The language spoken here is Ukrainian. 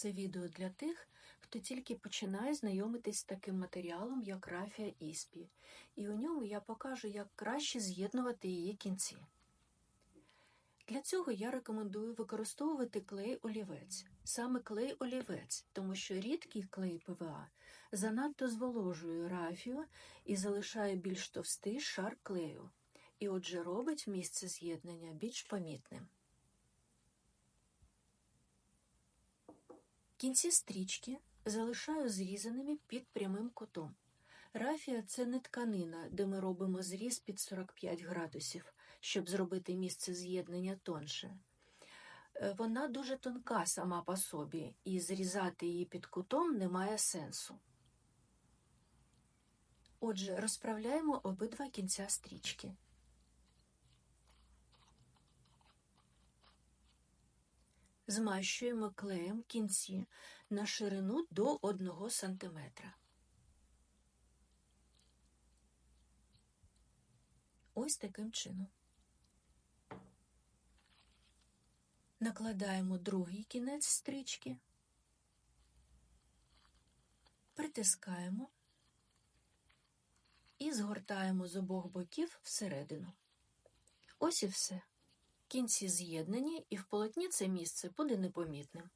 Це відео для тих, хто тільки починає знайомитись з таким матеріалом, як рафія іспі, і у ньому я покажу, як краще з'єднувати її кінці. Для цього я рекомендую використовувати клей олівець, саме клей олівець, тому що рідкий клей ПВА занадто зволожує рафію і залишає більш товстий шар клею, і отже робить місце з'єднання більш помітним. Кінці стрічки залишаю зрізаними під прямим кутом. Рафія це не тканина, де ми робимо зріз під 45 градусів, щоб зробити місце з'єднання тонше. Е, Вона дуже тонка сама по собі, і зрізати її під кутом немає сенсу. Отже, розправляємо обидва кінця стрічки. Змащуємо клеєм кінці на ширину до 1 см. Ось таким чином. Накладаємо другий кінець стрічки, притискаємо і згортаємо з обох боків всередину. Ось і все. Кінці з'єднані, і в полотні це місце буде непомітним.